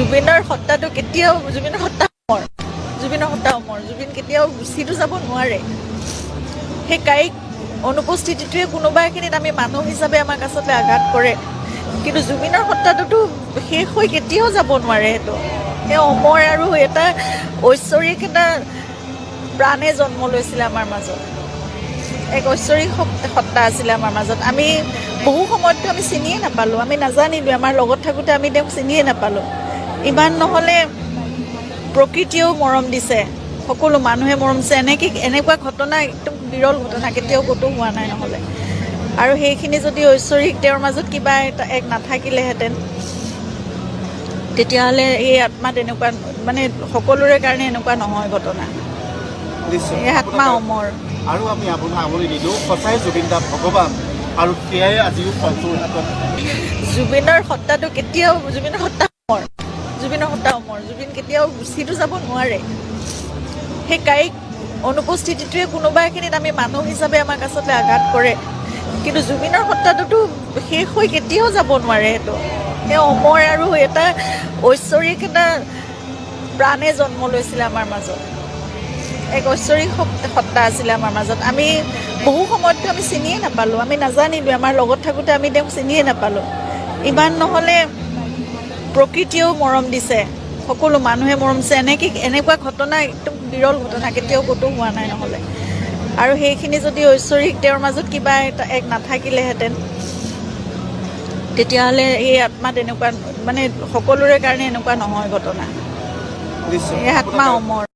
জুবিনৰ সত্তাটো কেতিয়াও জুবিনৰ সত্তা অমৰ জুবিনৰ সত্তা অমৰ জুবিন কেতিয়াও গুচিতো যাব নোৱাৰে। সেই কায়িক অনুপস্থিতিটোৱে কোনোবা এখিনিত আমি মানুহ হিচাপে আমাক আচলতে আঘাত কৰে। কিন্তু জুবিনৰ সত্তাটোতো শেষ হৈ কেতিয়াও যাব নোৱাৰে সেইটো। সেই অমৰ আৰু এটা ঐশ্বৰিক এটা প্ৰাণে জন্ম লৈছিলে আমাৰ মাজত। এক ঐশ্বৰিক সত- সত্তা আছিলে আমাৰ মাজত। আমি বহু সময়ততো আমি চিনিয়ে নাপালোঁ। আমি নাজানিলোঁ। আমাৰ লগত থাকোঁতে আমি তেওঁক চিনিয়ে নাপালোঁ। ইমান নহ'লে প্ৰকৃতিয়েও মৰম দিছে। সকলো মানুহে মৰম দিছে। এনেকৈ এনেকুৱা ঘটনা একদম বিৰল ঘটনা কেতিয়াও ক'তো হোৱা নাই নহ'লে। আৰু সেইখিনি যদি ঐশ্বৰিক তেওঁৰ মাজত কিবা এটা এক নাথাকিলেহেঁতেন তেতিয়াহ'লে এই আত্মা তেনেকুৱা মানে সকলোৰে কাৰণে এনেকুৱা নহয় ঘটনা। এই আত্মা অমৰ। আৰু আমি আপোনাক আমনি নিদিওঁ। সঁচাই জুবিন দা ভগৱান। আৰু সেয়াই আজিও জুবিনৰ সত্তাটো কেতিয়াও জুবিনৰ সত্তা অমৰ। জুবিনৰ সত্তা অমৰ জুবিন কেতিয়াও গুচিতো যাব নোৱাৰে। সেই কায়িক অনুপস্থিতিটোৱে কোনোবা এখিনিত আমি মানুহ হিচাপে আমাক আচলতে আঘাত কৰে। কিন্তু জুবিনৰ সত্তাটোতো শেষ হৈ কেতিয়াও যাব নোৱাৰে সেইটো। সেই অমৰ আৰু এটা ঐশ্বৰিক এটা প্ৰাণে জন্ম লৈছিলে আমাৰ মাজত। এক ঐশ্বৰিক সত- সত্তা আছিলে আমাৰ মাজত। আমি বহু সময়ততো আমি চিনিয়ে নাপালোঁ। আমি নাজানিলোঁ। আমাৰ লগত থাকোঁতে আমি তেওঁক চিনিয়ে নাপালোঁ। ইমান নহ'লে প্ৰকৃতিয়েও মৰম দিছে। সকলো মানুহে মৰম দিছে। এনেকৈ এনেকুৱা ঘটনা একদম বিৰল ঘটনা কেতিয়াও ক'তো হোৱা নাই নহ'লে। আৰু সেইখিনি যদি ঐশ্বৰিক তেওঁৰ মাজত কিবা এটা এক নাথাকিলেহেঁতেন তেতিয়াহ'লে এই আত্মা তেনেকুৱা মানে সকলোৰে কাৰণে এনেকুৱা নহয় ঘটনা। এই আত্মা অমৰ।